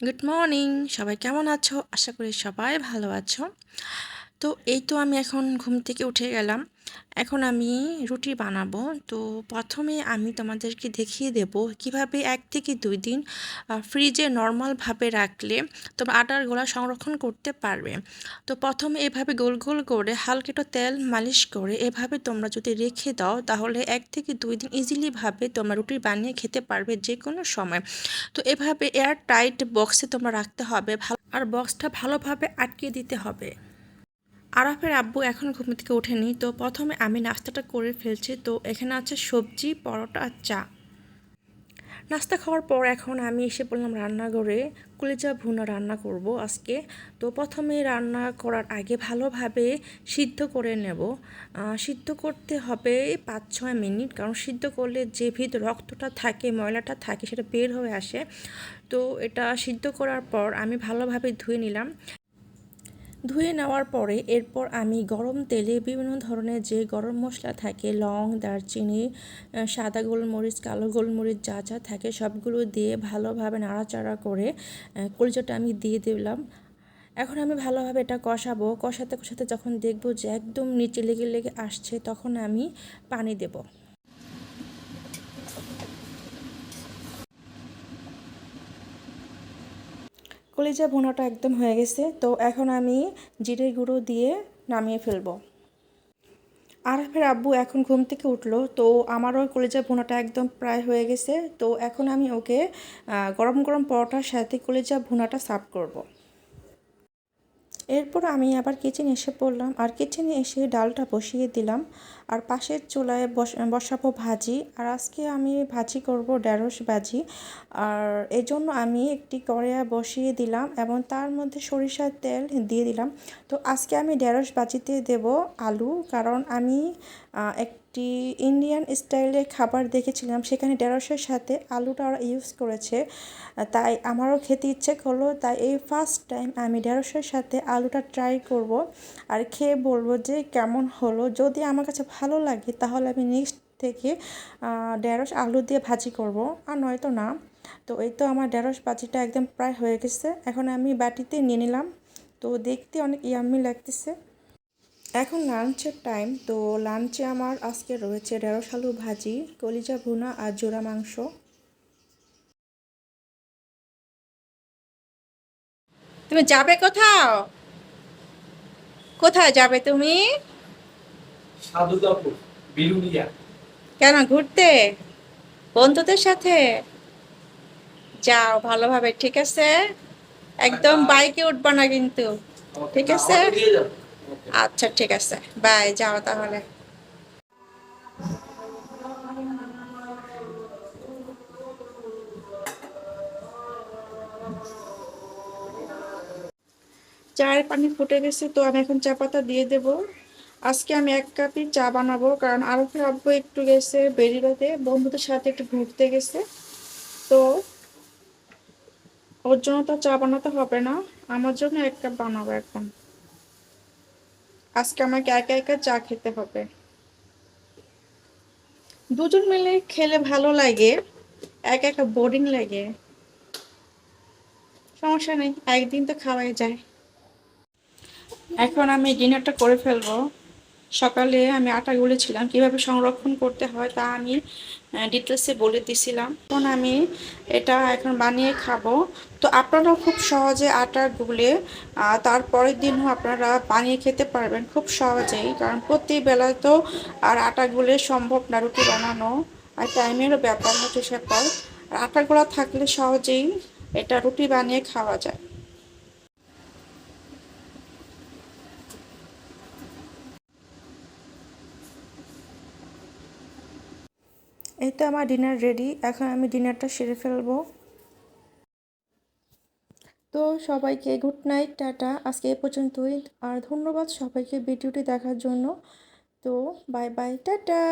Good morning সবাই কেমন আছো? আশা করি সবাই ভালো আছো। তো এই তো আমি এখন ঘুম থেকে উঠে গেলাম। এখন আমি রুটি বানাবো। তো প্রথমে আমি তোমাদেরকে দেখিয়ে দেব কীভাবে এক থেকে দুই দিন ফ্রিজে নর্মালভাবে রাখলে তোমরা আটার গোলা সংরক্ষণ করতে পারবে। তো প্রথমে এভাবে গোল গোল করে হালকা একটু তেল মালিশ করে এভাবে তোমরা যদি রেখে দাও তাহলে এক থেকে দুই দিন ইজিলিভাবে তোমরা রুটি বানিয়ে খেতে পারবে যে কোনো সময়। তো এভাবে এয়ার টাইট বক্সে তোমরা রাখতে হবে। ভালো আর বক্সটা ভালোভাবে আটকে দিতে হবে। আরাফের আব্বু এখন ঘুম থেকে ওঠেনি, তো প্রথমে আমি নাস্তাটা করে ফেলছি। তো এখানে আছে সবজি, পরোটা আর চা। নাস্তা খাওয়ার পর এখন আমি এসে পড়লাম রান্নাঘরে। কলেজা ভুনা রান্না করব আজকে। তো প্রথমে রান্না করার আগে ভালোভাবে সিদ্ধ করে নেব। সিদ্ধ করতে হবে পাঁচ ছয় মিনিট, কারণ সিদ্ধ করলে যে ভিত রক্তটা থাকে, ময়লাটা থাকে, সেটা বের হয়ে আসে। তো এটা সিদ্ধ করার পর আমি ভালোভাবে ধুয়ে নিলাম। ধুয়ে নেওয়ার পরে এরপর আমি গরম তেলে বিভিন্ন ধরনের যে গরম মশলা থাকে, লং, দারচিনি সাদা গোলমরিচ, কালো গোলমরিচ যা যা থাকে সবগুলো দিয়ে ভালোভাবে নাড়াচাড়া করে কলিজাটা আমি দিয়ে দিলাম। এখন আমি ভালোভাবে এটা কষাবো। কষাতে কষাতে যখন দেখব যে একদম নিচে লেগে লেগে আসছে, তখন আমি পানি দেবো। কলিজা ভুনাটা একদম হয়ে গেছে, তো এখন আমি জিরে গুঁড়ো দিয়ে নামিয়ে ফেলব। আরাফের আব্বু এখন ঘুম থেকে উঠল, তো আমারও কলেজা ভুনাটা একদম প্রায় হয়ে গেছে, তো এখন আমি ওকে গরম গরম পরোটার সাথে কলেজা ভুনাটা সার্ভ করব। এরপর আমি আবার কিচেনে এসে পড়লাম। আর কিচেনে এসে ডালটা বসিয়ে দিলাম। আর পাশের চুলায় বসাবো ভাজি। আর আজকে আমি ভাজি করব ঢেঁড়স ভাজি। আর এজন্য আমি একটি কড়াইয়া বসিয়ে দিলাম এবং তার মধ্যে সরিষার তেল দিয়ে দিলাম। তো আজকে আমি ঢেঁড়স ভাজিতে দেব আলু। কারণ আমি এক একটি ইন্ডিয়ান স্টাইলের খাবার দেখেছিলাম। সেখানে ঢেঁড়সের সাথে আলুটা ওরা ইউজ করেছে। তাই আমারও খেতে ইচ্ছে করল। তাই এই ফার্স্ট টাইম আমি ঢেঁড়সের সাথে আলুটা ট্রাই করব আর খেয়ে বলব যে কেমন হলো। যদি আমার কাছে ভালো লাগে, তাহলে আমি নেক্সট থেকে ঢেঁড়স আলু দিয়ে ভাজি করব। আর নয়তো না। তো এই তো আমার ঢেঁড়স ভাজিটা একদম প্রায় হয়ে গেছে। এখন আমি বাটিতে নিয়ে নিলাম। তো দেখতে অনেক ইয়াম্মি লাগতেছে। এখন লাঞ্চের টাইম তো লাঞ্চে আমার আজকে রয়েছে ঢেঁড়স আলু ভাজি কলিজা ভুনা আর জোড়া মাংস। তুমি যাবে কোথাও? কোথায় যাবে তুমি? কেন ঘুরতে? বন্ধুদের সাথে? যাও ভালোভাবে ঠিক আছে? একদম বাইকে উঠবা না কিন্তু ঠিক আছে? আচ্ছা ঠিক আছে। বাই, যাও তাহলে। চায়ের পানি ফুটে গেছে, তো আমি এখন চা পাতা দিয়ে দেব। আজকে আমি এক কাপই চা বানাবো, কারণ আরফের আব্বু একটু গেছে বেরিবাতে বন্ধুদের সাথে একটু ঘুরতে গেছে। তো ওর জন্য তো চা বানাতে হবে না, আমার জন্য এক কাপ বানাবো এখন। আজকে আমাকে একা একা চা খেতে হবে। দুজন মিলে খেলে ভালো লাগে একা একা বোরিং লাগে। সমস্যা নেই একদিন তো খাওয়াই যায়। এখন আমি ডিনারটা করে ফেলব। সকালে আমি আটা গুলেছিলাম কীভাবে সংরক্ষণ করতে হয় তা আমি ডিটেলসে বলে দিছিলাম। এখন আমি এটা এখন বানিয়ে খাব। তো আপনারাও খুব সহজে আটা গুলে তারপরের দিনও আপনারা বানিয়ে খেতে পারবেন খুব সহজেই, কারণ প্রতি বেলা তো আর আটা গুলে সম্ভব না রুটি বানানো। আর টাইমেরও ব্যাপার হচ্ছে সেপার আর আটাগুলো থাকলে সহজেই এটা রুটি বানিয়ে খাওয়া যায়। এই তো আমার ডিনার রেডি এখন আমি ডিনারটা সেরে ফেলব। তো সবাইকে গুড নাইট টাটা। আজকে এ পর্যন্তই। আর ধন্যবাদ সবাইকে ভিডিওটি দেখার জন্য। তো বাই বাই টাটা।